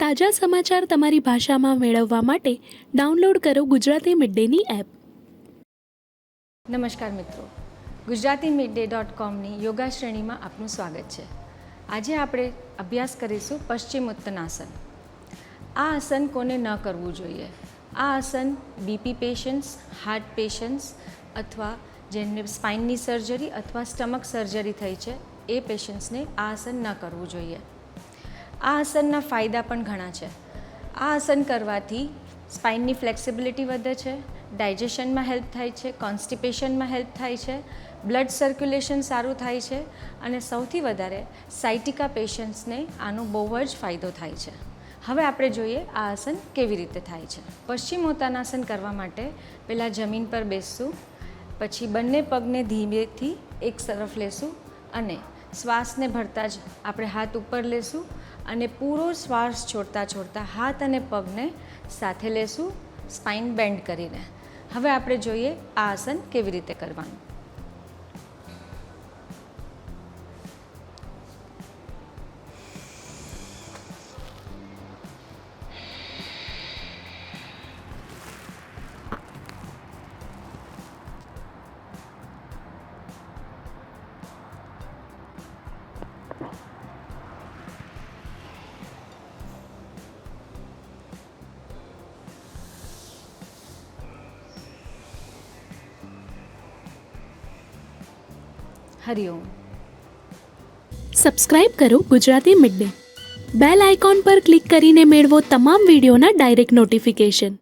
તાજા સમાચાર તમારી ભાષામાં મેળવવા માટે ડાઉનલોડ કરો ગુજરાતી મિડડેની એપ. નમસ્કાર મિત્રો. ગુજરાતી મિડડે ડોટ કોમની યોગા શ્રેણીમાં આપનું સ્વાગત છે. આજે આપણે અભ્યાસ કરીશું પશ્ચિમ ઉત્તનાસન આ આસન કોને ન કરવું જોઈએ? આ આસન બીપી પેશન્ટ્સ હાર્ટ પેશન્ટ્સ અથવા જેમને સ્પાઇનની સર્જરી અથવા સ્ટમક સર્જરી થઈ છે, એ પેશન્ટ્સને આ આસન ન કરવું જોઈએ. આ આસનના ફાયદા પણ ઘણા છે. આ આસન કરવાથી સ્પાઇનની ફ્લેક્સિબિલિટી વધે છે ડાયજેશનમાં હેલ્પ થાય છે કોન્સ્ટિપેશનમાં હેલ્પ થાય છે બ્લડ સર્ક્યુલેશન સારું થાય છે અને સૌથી વધારે સાઇટિકા પેશન્ટ્સને આનો બહુ જ ફાયદો થાય છે. હવે આપણે જોઈએ આ આસન કેવી રીતે થાય છે. પશ્ચિમોત્તાનાસન કરવા માટે પહેલાં જમીન પર બેસશું, પછી બંને પગને ધીમેથી એક તરફ લેશું અને શ્વાસને ભરતા જ આપણે હાથ ઉપર લેશું અને પૂરો શ્વાસ છોડતા છોડતા હાથ અને પગને સાથે લેશું સ્પાઇન બેન્ડ કરીને. હવે આપણે જોઈએ આ આસન કેવી રીતે કરવાનું. હરિઓમ સબસ્ક્રાઇબ કરો ગુજરાતી મિડડે બેલ આઇકોન પર ક્લિક કરીને મેળવો તમામ વિડીયોના ડાયરેક્ટ નોટિફિકેશન